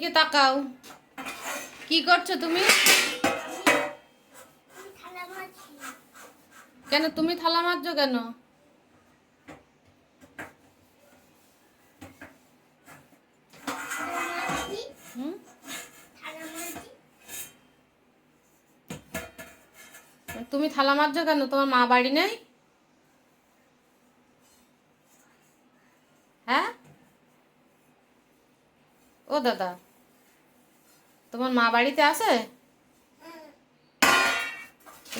দিকে তাকাও। কি করছ তুমি? কেন তুমি থালা মারছো কেন? তুমি থালা মারছো কেন? তোমার মা বাড়ি নেই? হ্যাঁ? ও দাদা। তোমার মা বাড়িতে আছে?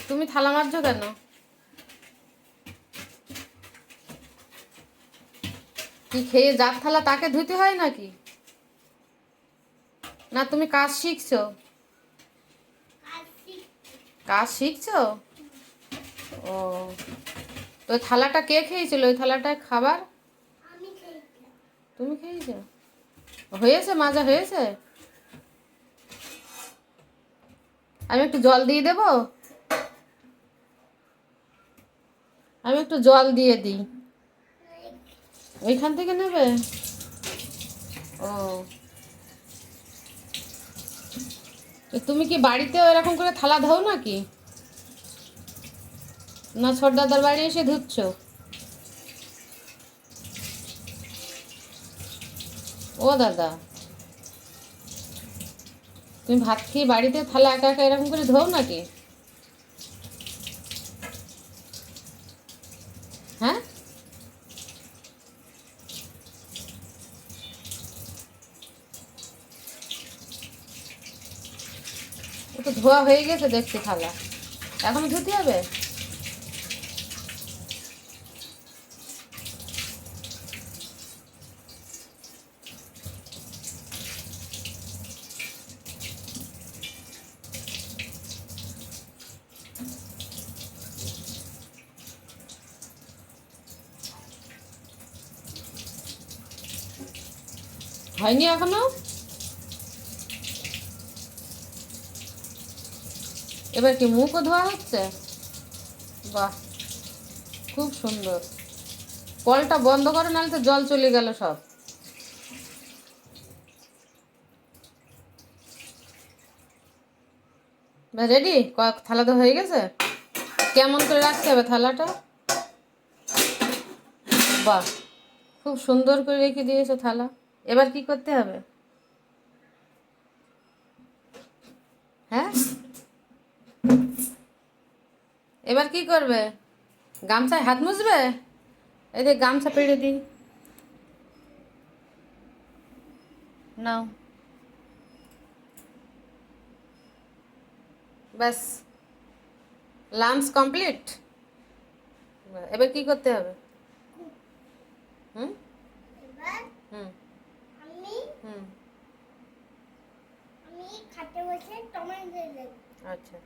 তুমি থালা মাজছো কেন? কি খেয়ে যার থালা তাকে ধুতে হয় নাকি? না তুমি কাজ শিখছো? কাজ শিখছো? ও তো থালাটা কে খেয়েছিল? ওই থালাটায় খাবার? তুমি খেয়েছো? হয়েছে মাজা হয়েছে? আমি একটু জল দিয়ে দেবো? আমি একটু জল দিয়ে দিই। ওইখান থেকে নেবে? ও। তুমি কি বাড়িতেও এরকম করে থালা ধাও নাকি? না ছোট দাদার বাড়ি এসে ধুচ্ছ? ও দাদা। তুমি ভাত খেয়ে বাড়িতে থালা একা একা এরকম করে ধোও নাকি? হ্যাঁ? ও তো ধোয়া হয়ে গেছে দেখছি থালা এখন ধুতে হবে? হয়নি এখনও? এবার কি মুখও ধোয়া হচ্ছে? বাহ, খুব সুন্দর। কলটা বন্ধ করো, নাহলে তো জল চলে গেল সব। রেডি থালা তো হয়ে গেছে? কেমন করে রাখতে হবে থালাটা? বাহ, খুব সুন্দর করে রেখে দিয়েছ থালা। এবার কি করতে হবে? হ্যাঁ? এবার কি করবে? গামছায় হাত মুছবে? এই যে গামছা পেড়ে দিই। নাও। ব্যাস। Lunch complete? এবার কি করতে হবে? হুম? হুম। আমি খাতে বসে টমেটো দেবো। আচ্ছা।